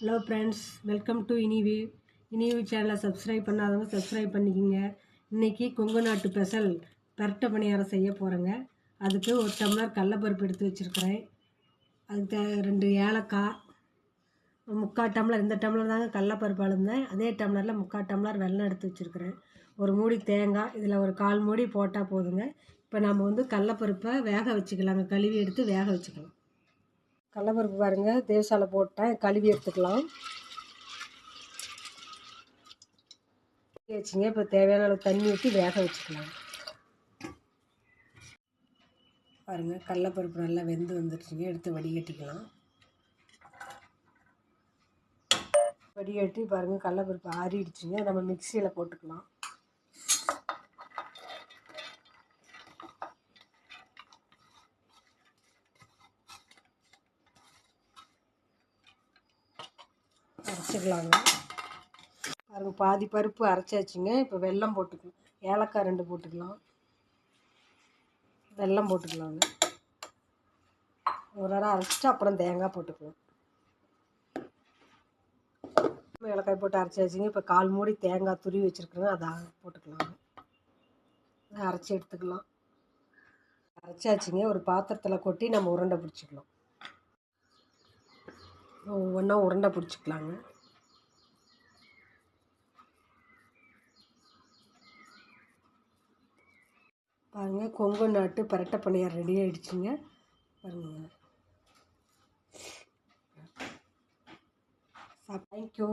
Hello friends welcome to இனிவி இனிவி சேனலை சப்ஸ்கிரைப் பண்ணாதவங்க சப்ஸ்கிரைப் பண்ணிக்கிங்க. இன்றைக்கி கொங்கு நாட்டு பெசல் பரட்டை பணியாரம் செய்ய போகிறேங்க அதுக்கு ஒரு டம்ளர் கடலப்பருப்பு எடுத்து வச்சுருக்கிறேன். அதுக்கு தே- ரெண்டு ஏலக்காய் முக்கால் டம்ளர் இந்த டம்ளர் தாங்க கடலப்பருப்பு அளந்தேன் அதே டம்ளரில் முக்கால் டம்ளர் வெள்ளம் எடுத்து வச்சுருக்கிறேன். ஒரு மூடி தேங்காய் இதில் ஒரு கால் மூடி போட்டால் போதுங்க. இப்போ நம்ம வந்து கடலப்பருப்பை வேக வச்சுக்கலாங்க. கழுவி எடுத்து வேக வச்சுக்கலாம். கடலப்பருப்பு பாருங்கள் தேவசாலை போட்டேன் கழுவி எடுத்துக்கலாம். வச்சுங்க இப்போ தேவையான அளவு தண்ணி ஊற்றி வேக வச்சுக்கலாம். பாருங்கள் கடலப்பருப்பு நல்லா வெந்து வந்துடுச்சுங்க எடுத்து வடிகட்டிக்கலாம். வடிகட்டி பாருங்கள் கடலப்பருப்பு ஆறிடுச்சுங்க நம்ம மிக்சியில் போட்டுக்கலாம். அரைச்சிக்கலாங்க பாருங்க பாதி பருப்பு அரைச்சாச்சுங்க. இப்போ வெல்லம் போட்டுக்கலாம். ஏலக்காய் ரெண்டு போட்டுக்கலாம். வெல்லம் போட்டுக்கலாங்க. ஒரு நேரம் அரைச்சிட்டு அப்புறம் தேங்காய் போட்டுக்கலாம். ஏலக்காய் போட்டு அரைச்சாச்சுங்க. இப்போ கால் மூடி தேங்காய் துருவி வச்சுருக்குறேங்க அதை போட்டுக்கலாங்க. அதை அரைச்சி எடுத்துக்கலாம். அரைச்சாச்சுங்க. ஒரு பாத்திரத்தில் கொட்டி நம்ம உருண்டை பிடிச்சிக்கலாம். ஒவ்வொன்றா உருண்டை பிடிச்சிக்கலாங்க. பாருங்கள் கொங்கு நாட்டு பரட்டை பணியார் ரெடி ஆகிடுச்சிங்க பாருங்க. தேங்க்யூ